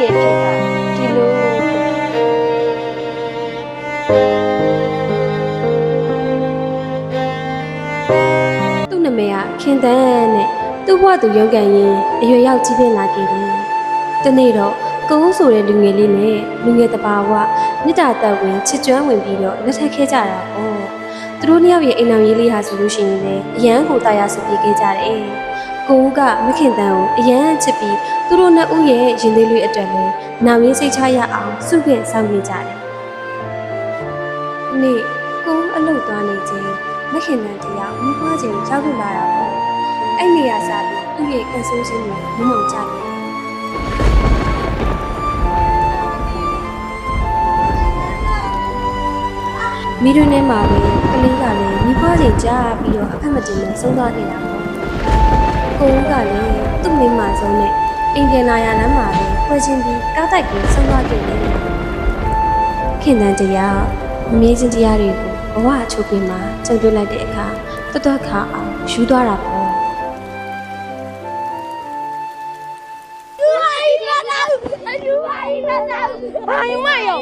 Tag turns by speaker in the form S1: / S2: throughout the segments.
S1: ရဲ့ဖြစ်တာဒီလိုသူ့နာမည်ကခင်တန်းနဲ့သူ့ဘဝသူရုန်းကန်ရင်အရွယ်ရောက်ကြီးပြင်းလာခဲ့တယ်။ဒီနေ့တော့ကိုဦးဆိုတဲ့လူငယ်လေးနဲ့လူငယ်တစ်ပါးကမြစ်တာတက်ဝင်ချစ်ကျွမ်းဝင်ပြီးတော့လက်ထပ်ခဲ့ကြတာပေါ့။သူတို့နှစ်ယောက်ရဲ့အိမ်အောင်ရေးလေးဟာဆိုလို့ရှိရင်လည်းအရန်ကိုတာယာစပြေခဲ့ကြတယ်။ ကိုဦးကမခင်တန်းကိုအရန်ချစ်ပြီးသူတို့နှစ်ဦးရဲ့ရင်သေးလေးအတွက်လည်းနောင်ရင်းစိတ်ချရအောင်စုခဲ့ဆောင်နေကြတယ်။နေ့ကိုဦးအလုပ်သွားနေခြင်းမခင်တန်းတရားမိဘချင်းရောက်လာတာပေါ့။အဲ့နေရာစားပြီးသူ့ရဲ့ကန်ဆိုးခြင်းကိုမမောင်ကြတယ်။မိတို့နဲ့မှာပဲကလေးကလည်းမိဘချင်းကြားပြီးတော့အဖက်မတင်နဲ့ဆုံးသွားခဲ့တာပေါ့။ ကိုဦးကလည်းသူ့မိန်းမဆုံးနဲ့အိမ်ပြန်လာရလမ်းမှာပဲဖွင့်ချင်းပြီးကားတိုက်ကိုဆုံးသွားခဲ့တယ်။ခင်တန်းတရားမမြဲခြင်းတရားတွေကိုဘဝအချုပ်ပင်မှာကြုံတွေ့လိုက်တဲ့အခါတော်တော်ခါအောင်ယူသွားတာပေါ့။
S2: ဘာယူမယုံ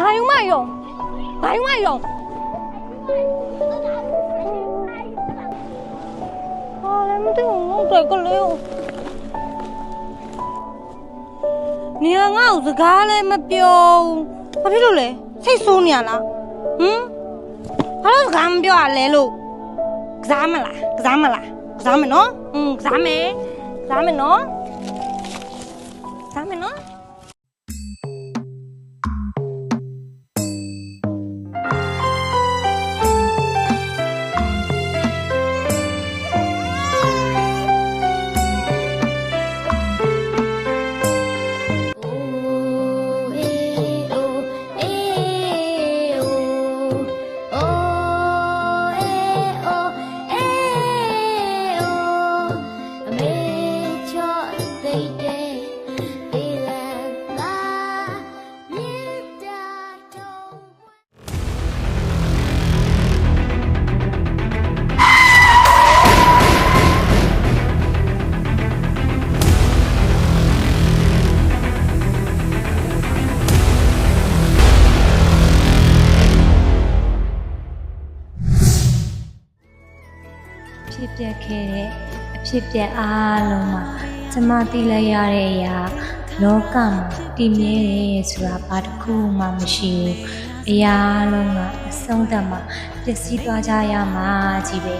S2: ဘာယူမယုံဘာယူမယုံ တ်တယ်ကလေးကိုနေငါ့ကိုစကားလည်းမပြောဘူးဘာဖြစ်လို့လဲစိတ်ဆိုးနေရလားဟမ်ဘာလို့စကားမပြောရလဲလို့ကစားမလားကစားမလားကစားမယ်နော်อืมကစားမယ်ကစားမယ်နော်ကစားမယ်နော်
S3: ဖြစ်ပျက်ခဲ့တဲ့အဖြစ်ပျက်အားလုံးမှာကျမသိလိုက်ရတဲ့အရာလောကမှာတည်မြဲတယ်ဆိုတာဘာတစ်ခုမှမရှိဘူးအရာလုံးကအဆုံးသတ်မှာပျက်စီးသွားကြရမှာကြီးပဲ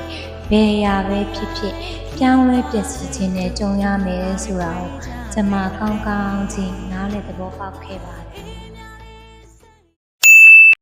S3: ဘယ်အရာပဲဖြစ်ဖြစ်ပြောင်းလဲပျက်စီးခြင်းနဲ့ကြုံရမယ်ဆိုတာကိုကျမကောင်းကောင်းချင်းနားလည်သဘောပေါက်ခဲ့ပါတယ်